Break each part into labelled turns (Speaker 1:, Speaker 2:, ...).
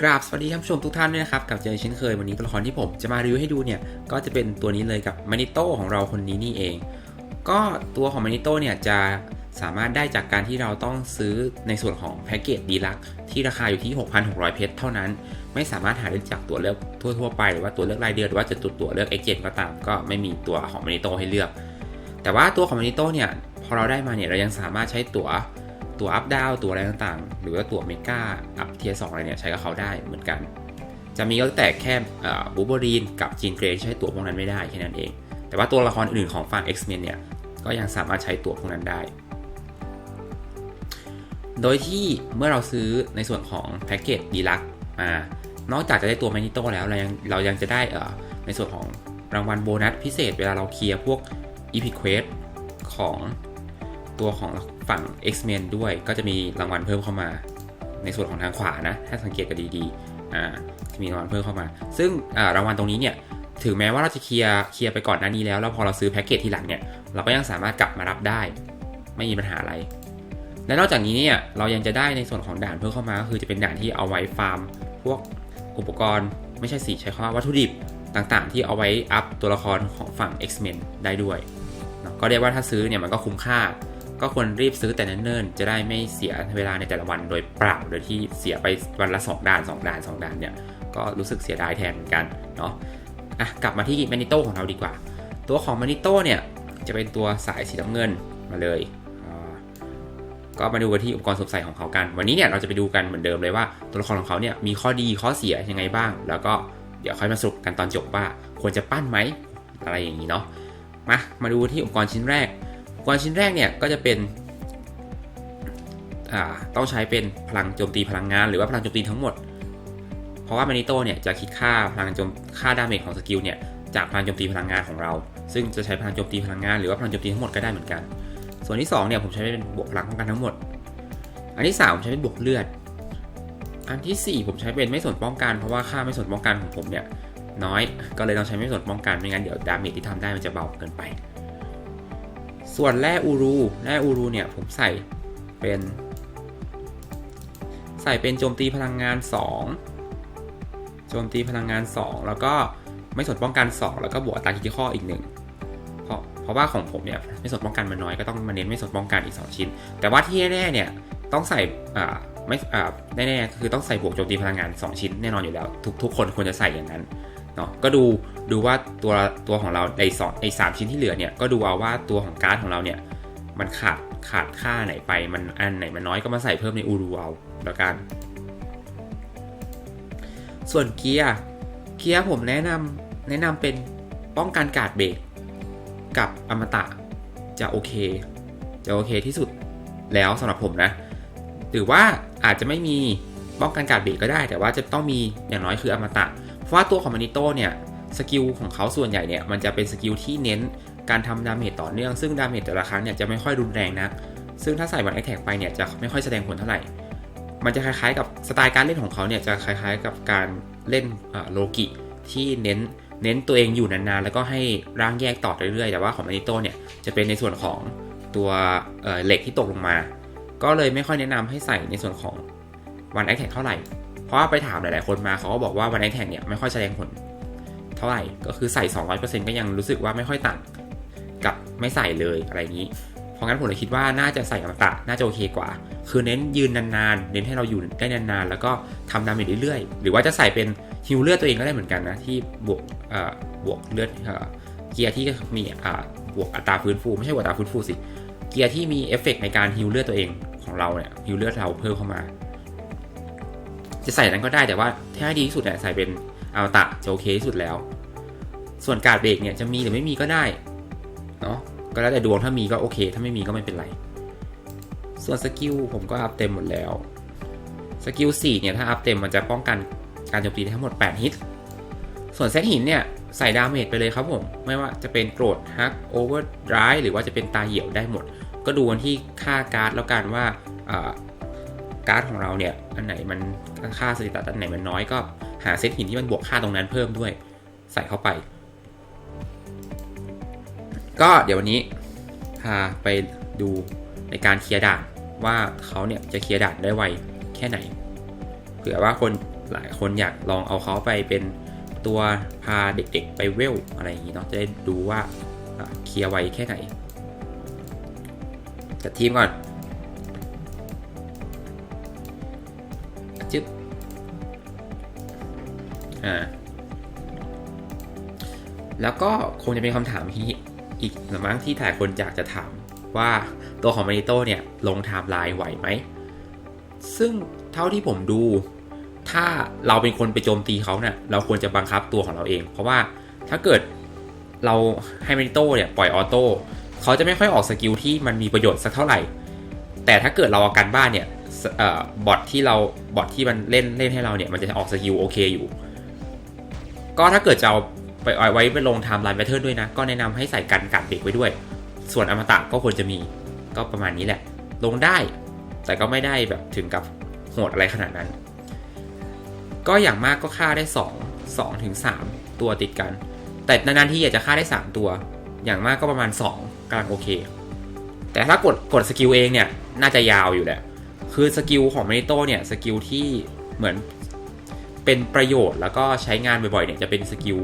Speaker 1: กราบสวัสดีท่านผู้ชมทุกท่านด้วยนะครับกับเจอเช่นเคยวันนี้ตัวละครที่ผมจะมารีวิวให้ดูเนี่ยก็จะเป็นตัวนี้เลยกับมานิโตของเราคนนี้นี่เอง ก็ตัวของมานิโตเนี่ยจะสามารถได้จากการที่เราต้องซื้อในส่วนของแพ็กเกจดีลักที่ราคาอยู่ที่ 6,600 เพชรเท่านั้น ไม่สามารถหาได้จากตัวเลือกทั่วๆไปหรือว่าตัวเลือกรายเดือนหรือว่าจะตัวตัวเลือกเอเจนก็ตาม ก็ไม่มีตัวของมานิโตให้เลือก แต่ว่าตัวของมานิโตเนี่ยพอเราได้มาเนี่ยเรายังสามารถใช้ตั๋ว ตัวอัพดาวตัวอะไรต่างๆ หรือว่าตัวเมกาอัพเทียสองอะไรเนี่ยใช้กับเขาได้เหมือนกัน จะมีก็แต่แค่บูเบอรีนกับจีนเกรใช้ตัวพวกนั้นไม่ได้แค่นั้นเอง แต่ว่าตัวละครอื่นของฝั่ง X-Men เนี่ยก็ยังสามารถใช้ตัวพวกนั้นได้ โดยที่เมื่อเราซื้อในส่วนของแพ็กเกจดีลักมานอกจากจะได้ตัวแมนิโตแล้วเรายังเรายังจะได้ในส่วนของรางวัลโบนัสพิเศษเวลาเราเคลียร์พวก Epic Quest ของ ตัวของฝั่ง X-Men ด้วย ก็จะมีรางวัลเพิ่มเข้ามา ในส่วนของทางขวานะ ถ้าสังเกตกันดีๆอ่าจะมีรางวัลเพิ่มเข้ามา ซึ่งรางวัลตรงนี้เนี่ยถึงแม้ว่าเราจะเคลียร์เคลียร์ไปก่อนหน้านี้แล้ว แล้วพอเราซื้อแพ็กเกจที่หลังเนี่ยเราก็ยังสามารถกลับมารับได้ ไม่มีปัญหาอะไร และนอกจากนี้เนี่ยเรายังจะได้ในส่วนของด่านเพิ่มเข้ามาก็คือจะเป็นด่านที่เอาไว้ฟาร์ม พวกอุปกรณ์ไม่ใช่สีใช้คำว่าวัตถุดิบต่างๆ ที่เอาไว้อัพตัวละครของฝั่ง X-Men ได้ด้วย ก็เรียกว่าถ้าซื้อเนี่ยมันก็คุ้มค่า ก็ควรรีบซื้อแต่เนิ่นๆ จะได้ไม่เสียเวลาในแต่ละวันโดยเปล่า โดยที่เสียไปวันละ 2 ด่าน 2 ด่าน 2 ด่านเนี่ย ก็รู้สึกเสียดายแทนเหมือนกันเนาะอะกลับมาที่แมนิโต้ของเราดีกว่า ตัวของแมนิโต้เนี่ย จะเป็นตัวสายสีน้ำเงินมาเลย ก็มาดูกันที่อุปกรณ์สวมใส่ของเขากัน วันนี้เนี่ยเราจะไปดูกันเหมือนเดิมเลยว่าตัวละครของเขาเนี่ยมีข้อดีข้อเสียยังไงบ้าง แล้วก็เดี๋ยวค่อยมาสรุปกันตอนจบว่า ควรจะปั้นไหมอะไรอย่างนี้เนาะมามาดูที่อุปกรณ์ชิ้นแรก กรณ์ชิ้นแรกเนี่ยก็จะเป็นต้องใช้เป็นพลังโจมตีพลังงาน หรือว่าพลังโจมตีทั้งหมด เพราะว่ามานิโตเนี่ยจะคิดค่าพลังโจมค่าดาเมจของสกิลเนี่ยจากพลังโจมตีพลังงานของเรา ซึ่งจะใช้พลังโจมตีพลังงานหรือว่าพลังโจมตีทั้งหมดก็ได้เหมือนกัน ส่วนที่2เนี่ยผมใช้เป็นบวกพลังป้องกันทั้งหมด อันที่ 3 ผมใช้เป็นบวกเลือด อันที่ 4 ผมใช้เป็นไม่ส่วนป้องกันเพราะว่าค่าไม่ส่วนป้องกันของผมเนี่ยน้อย ก็เลยต้องใช้ไม่ส่วนป้องกันไม่งั้นเดี๋ยวดาเมจที่ทำได้มันจะเบาเกินไป ส่วนแร่อูรูแร่อูรูเนี่ยผมใส่เป็น ใส่เป็นโจมตีพลังงาน 2 โจมตีพลังงาน 2 แล้วก็ไม่สนป้องกัน 2 แล้วก็บวกตาคิติข้ออีกหนึ่งเพราะเพราะว่าของผมเนี่ยไม่สนป้องกันมันน้อยก็ต้องมาเน้นไม่สนป้องกันอีก 2 ชิ้น แต่ว่าที่แน่ๆเนี่ยต้องใส่อ่าไม่อ่าแน่ๆคือต้องใส่บวกโจมตีพลังงาน 2 ชิ้นแน่นอนอยู่แล้ว ทุกทุกคนควรจะใส่อย่างนั้น เนาะก็ดูดูว่าตัวตัวของเราในสองในสามชิ้นที่เหลือเนี่ยก็ดูเอาว่าตัวของการ์ดของเราเนี่ยมันขาดขาดค่าไหนไปมันอันไหนมันน้อยก็มาใส่เพิ่มในอูรูเอาแล้วกัน ส่วนเกียร์เกียร์ผมแนะนำแนะนำเป็นป้องกันการ์ดเบรกกับอมตะจะโอเค จะโอเคที่สุดแล้วสำหรับผมนะ หรือว่าอาจจะไม่มีป้องกันการ์ดเบรกก็ได้ แต่ว่าจะต้องมีอย่างน้อยคืออมตะ เพราะว่าตัวของมานิโต้เนี่ยสกิลของเขาส่วนใหญ่เนี่ยมันจะเป็นสกิลที่เน้นการทำดาเมจต่อเนื่องซึ่งดาเมจแต่ละครั้งเนี่ยจะไม่ค่อยรุนแรงนะซึ่งถ้าใส่วันไอแท็กไปเนี่ยจะไม่ค่อยแสดงผลเท่าไหร่ มันจะคล้ายๆกับสไตล์การเล่นของเขาเนี่ยจะคล้ายๆกับการเล่นโลกิที่เน้นเน้นตัวเองอยู่นานๆ แล้วก็ให้ร่างแยกต่อเรื่อยๆ แต่ว่าของมานิโต้เนี่ยจะเป็นในส่วนของตัวเหล็กที่ตกลงมา ก็เลยไม่ค่อยแนะนำให้ใส่ในส่วนของวันไอแท็กเท่าไหร่ เพราะว่าไปถามหลาย ๆ คนมาเขาก็บอกว่าวันไอแท็กเนี่ยไม่ค่อยแสดงผล เท่าไหร่ก็คือใส่ 200%ก็ยังรู้สึกว่าไม่ค่อยต่างกับไม่ใส่เลยอะไรอย่างนี้ เพราะงั้นผมเลยคิดว่าน่าจะใส่อมตะน่าจะโอเคกว่า คือเน้นยืนนาน ๆ เน้นให้เราอยู่ได้นาน ๆ แล้วก็ทำดาเมจเรื่อย ๆ หรือว่าจะใส่เป็นฮิลเลือดตัวเองก็ได้เหมือนกันนะที่บวกบวกเลือดเกียร์ที่มีบวกอัตราฟื้นฟูไม่ใช่อัตราฟื้นฟูสิเกียร์ที่มีเอฟเฟกในการฮิลเลือดตัวเองของเราเนี่ยฮิลเลือดเราเพิ่มเข้ามา จะใส่นั้นก็ได้แต่ว่าถ้าดีที่สุดเนี่ยใส่เป็นอัลตะจะโอเคที่สุดแล้ว ส่วนการเบรกเนี่ยจะมีหรือไม่มีก็ได้เนาะก็แล้วแต่ดวงถ้ามีก็โอเค ถ้าไม่มีก็ไม่เป็นไร ส่วนสกิลผมก็อัพเต็มหมดแล้วสกิล4เนี่ยถ้าอัพเต็มมันจะป้องกันการโจมตีทั้งหมด 8 ฮิต ส่วนเซตหินเนี่ยใส่ดาเมจไปเลยครับผม ไม่ว่าจะเป็นโกรธฮักโอเวอร์ไรายหรือว่าจะเป็นตาเหี่ยวได้หมด ก็ดูกันที่ค่าการ์ดแล้วกันว่าการ์ดของเราเนี่ย อันไหนมันค่าสถิติอันไหนมันน้อยก็หาเซตหินที่มันบวกค่าตรงนั้นเพิ่มด้วย ใส่เข้าไป ก็เดี๋ยววันนี้พาไปดูในการเคลียร์ด่านว่าเขาเนี่ยจะเคลียร์ด่านได้ไวแค่ไหนเผื่อว่าคนหลายคนอยากลองเอาเขาไปเป็นตัวพาเด็กๆไปเวลอะไรอย่างนี้เนาะจะได้ดูว่าเคลียร์ไวแค่ไหนจัดทีมก่อน อ่าแล้วก็คงจะเป็นคำถามที่อีกหรือมั้งที่หลายคนอยากจะถามว่าตัวของมาริโตเนี่ยลงไทม์ไลน์ไหวไหม ซึ่งเท่าที่ผมดู ถ้าเราเป็นคนไปโจมตีเขาเนี่ยเราควรจะบังคับตัวของเราเอง เพราะว่าถ้าเกิดเราให้มาริโตเนี่ยปล่อยออโต้เขาจะไม่ค่อยออกสกิลที่มันมีประโยชน์สักเท่าไหร่ แต่ถ้าเกิดเราอาการบ้านเนี่ยออบอทที่เราบอทที่มันเล่นเล่นให้เราเนี่ยมันจะออกสกิลโอเคอยู่ ก็ถ้าเกิดจะเอาไปเอาไว้ไปลงไทม์ไลน์แพทเทิร์นด้วยนะ ก็แนะนำให้ใส่กันกัดเบรกไว้ด้วย ส่วนอมตะก็ควรจะมีก็ประมาณนี้แหละ ลงได้ แต่ก็ไม่ได้แบบถึงกับโหดอะไรขนาดนั้น ก็อย่างมากก็ฆ่าได้ 2 2ถึง3ตัวติดกัน แต่นานๆที่อยากจะฆ่าได้ 3 ตัว อย่างมากก็ประมาณ 2กำลังโอเค แต่ถ้ากดกดสกิลเองเนี่ยน่าจะยาวอยู่แหละ คือสกิลของเมนิโตเนี่ยสกิลที่เหมือน เป็นประโยชน์แล้วก็ใช้งานบ่อยๆเนี่ยจะเป็นสกิล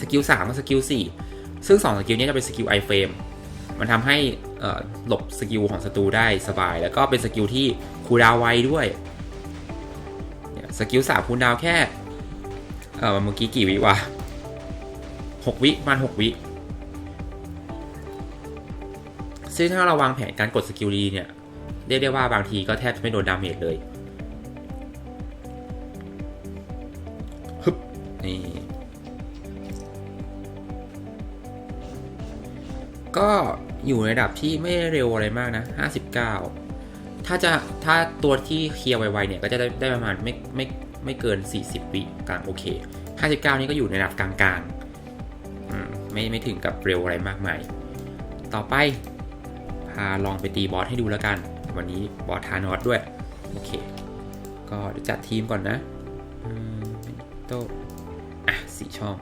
Speaker 1: สกิล3กับสกิล4ซึ่ง2สกิลนี้จะเป็นสกิลไอเฟรมมันทำให้หลบสกิลของศัตรูได้สบาย แล้วก็เป็นสกิลที่คูดาวไวด้วยสกิล3คูดาวแค่เมื่อกี้กี่วิวะ6วิประมาณ6วิซึ่งถ้าเราวางแผนการกดสกิลดีเนี่ยเรียกได้ว่าบางทีก็แทบจะไม่โดนดาเมจเลย นี่ ก็อยู่ในระดับที่ไม่เร็วอะไรมากนะ 59 ถ้าจะถ้าตัวที่เคลียร์ไวๆเนี่ย ก็จะได้ได้ประมาณไม่ไม่ไม่เกิน 40 วิกลางโอเค 59 นี่ก็อยู่ในระดับกลางๆไม่ไม่ถึงกับเร็วอะไรมากมาย ต่อไป พาลองไปตีบอสให้ดูแล้วกัน วันนี้บอสทานอสด้วย โอเค ก็จัดทีมก่อนนะโต อะสี่ช่อง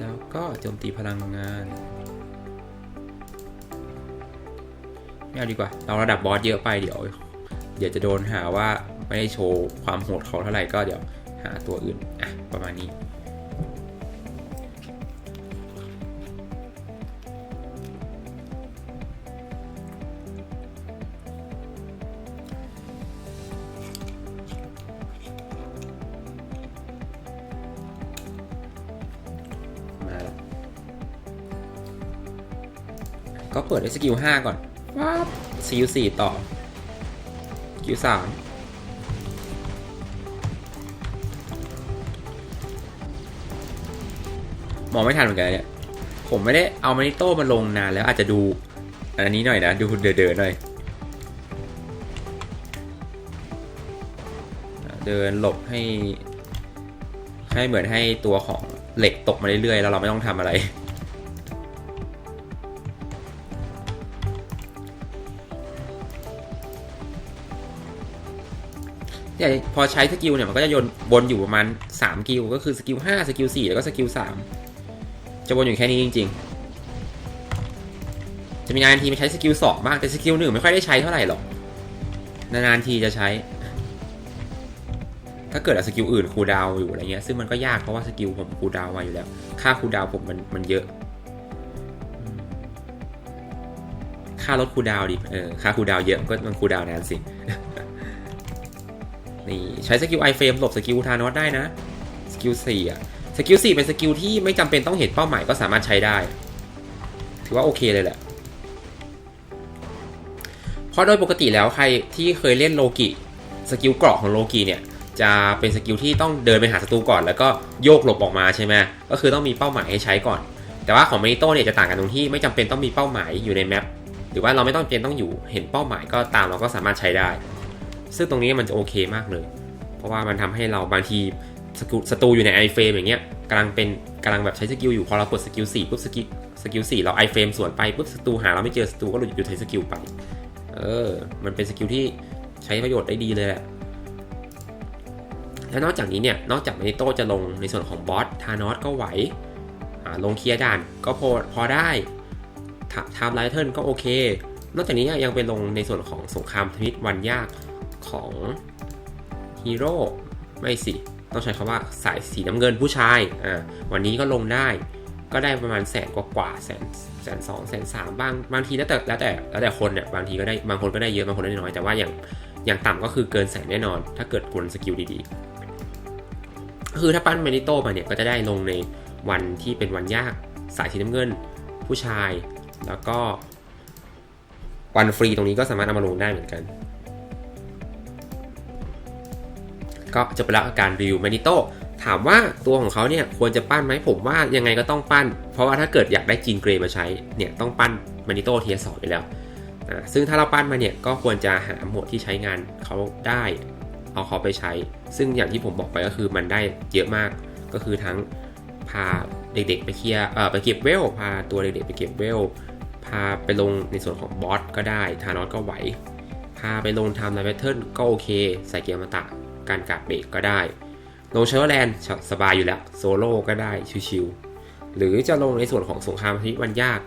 Speaker 1: แล้วก็โจมตีพลังงานไม่เอาดีกว่า เราระดับบอสเยอะไปเดี๋ยว เดี๋ยวจะโดนหาว่าไม่ได้โชว์ความโหดเขาเท่าไหร่ก็เดี๋ยวหาตัวอื่น อะ ประมาณนี้ ก็เปิดด้วยสกิล5ก่อนว้าบสกิล4ต่อสกิล3มองไม่ทันเหมือนกันเนี่ยผมไม่ได้เอามานิโต้มาลงนานแล้วอาจจะดูอันนี้หน่อยนะ ดูเดินๆหน่อย เดินหลบให้ ให้เหมือนให้ตัวของเหล็กตกมาเรื่อยๆ แล้วเราไม่ต้องทำอะไร เนี่ยพอใช้สกิลเนี่ยมันก็จะโยนวนอยู่ประมาณ3กิลก็คือสกิล5สกิล4แล้วก็สกิล3จะวนอยู่แค่นี้จริง ๆ จะมีนานทีมาใช้สกิล2บ้างแต่สกิลหนึ่งไม่ค่อยได้ใช้เท่าไหร่หรอกนานๆทีจะใช้ ถ้าเกิดสกิลอื่นคูดาวอยู่อะไรเงี้ยซึ่งมันก็ยากเพราะว่าสกิลผมคูดาวมาอยู่แล้ว ค่าคูดาวผมมันมันเยอะ ค่าลดคูดาวดิเออค่าคูดาวเยอะก็มันคูดาวนานสิ นี่ใช้สกิลไอเฟรมหลบสกิลทานอสได้นะสกิลสี่อะสกิลสี่เป็นสกิลที่ไม่จำเป็นต้องเห็นเป้าหมายก็สามารถใช้ได้ ถือว่าโอเคเลยแหละเพราะโดยปกติแล้วใครที่เคยเล่นโลกิสกิลเกราะของโลกิเนี่ยจะเป็นสกิลที่ต้องเดินไปหาศัตรูก่อน แล้วก็โยกหลบออกมาใช่ไหมก็คือต้องมีเป้าหมายให้ใช้ก่อน แต่ว่าของเมนิโต้เนี่ยจะต่างกันตรงที่ไม่จำเป็นต้องมีเป้าหมายอยู่ในแมปหรือว่าเราไม่ต้องเป็นต้องอยู่เห็นเป้าหมายก็ตามเราก็สามารถใช้ได้ ซึ่งตรงนี้มันจะโอเคมากเลย เพราะว่ามันทำให้เราบางทีสกิลศัตรูอยู่ในไอเฟรมอย่างเงี้ยกำลังเป็นกำลังแบบใช้สกิลอยู่พอเรากดสกิล4ปุ๊บสกิลสกิล4เราไอเฟรมสวนไปปุ๊บศัตรูหาเราไม่เจอศัตรูก็หลุดอยู่ใช้สกิลไปเออมันเป็นสกิลที่ใช้ประโยชน์ได้ดีเลยแหละแล้วนอกจากนี้เนี่ยนอกจากเมนิโตจะลงในส่วนของบอสทานอสก็ไหวลงเคลียร์ด่านก็พอพอได้ไทม์ไลท์เทิร์นก็โอเค นอกจากนี้ยังไปลงในส่วนของสงครามทมิตวันยาก ของฮีโร่ไม่สิ ต้องใช้คำว่าสายสีน้ำเงินผู้ชายอ่าวันนี้ก็ลงได้ก็ได้ประมาณแสนกว่ากว่าแสนแสนสองแสนสามบางบางทีแล้วแต่แล้วแต่แล้วแต่คนเนี่ยบางทีก็ได้บางคนก็ได้เยอะบางคนได้น้อยแต่ว่าอย่างอย่างต่ำก็คือเกินแสนแน่นอน ถ้าเกิดคุณสกิลดีๆ คือถ้าปั้นเมนิโตมาเนี่ยก็จะได้ลงในวันที่เป็นวันยากสายสีน้ำเงิน ผู้ชายแล้วก็วันฟรีตรงนี้ก็สามารถเอามาลงได้เหมือนกัน ก็จะไปแล้วกับการรีวิวแมนิโต้ถามว่าตัวของเขาเนี่ยควรจะปั้นไหมผมว่ายังไงก็ต้องปั้น เพราะว่าถ้าเกิดอยากได้จีนเกรย์มาใช้เนี่ยต้องปั้นแมนิโต้เทียสองไปแล้วซึ่งถ้าเราปั้นมาเนี่ยก็ควรจะหาหมวดที่ใช้งานเขาได้เอาเขาไปใช้ ซึ่งอย่างที่ผมบอกไปก็คือมันได้เยอะมากก็คือทั้งพาเด็กๆไปเคลียร์เอ่อไปเก็บเวล พาตัวเด็กๆไปเก็บเวล พาไปลงในส่วนของบอสก็ได้ ทานอสก็ไหว พาไปลงทม์ไลน์แพทเทิร์นก็โอเค ใส่เกียร์มาตะ การกัดเบรกก็ได้ลงเชอร์แลนด์สบายอยู่แล้วโซโล่ก็ได้ชิวๆหรือจะลงในส่วนของสงครามที่วันยาก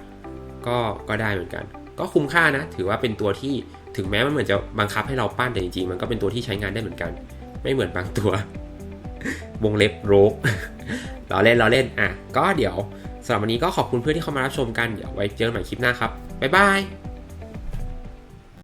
Speaker 1: ก็ก็ได้เหมือนกัน ก็คุ้มค่านะ ถือว่าเป็นตัวที่ถึงแม้มันเหมือนจะบังคับให้เราปั้นแต่จริงๆ มันก็เป็นตัวที่ใช้งานได้เหมือนกัน ไม่เหมือนบางตัว วงเล็บโรกเราเล่นเราเล่นอะก็เดี๋ยวสำหรับวันนี้ก็ขอบคุณเพื่อนที่เข้ามารับชมกันเดี๋ยวไว้เจอกันใหม่คลิปหน้าครับบ๊ายบาย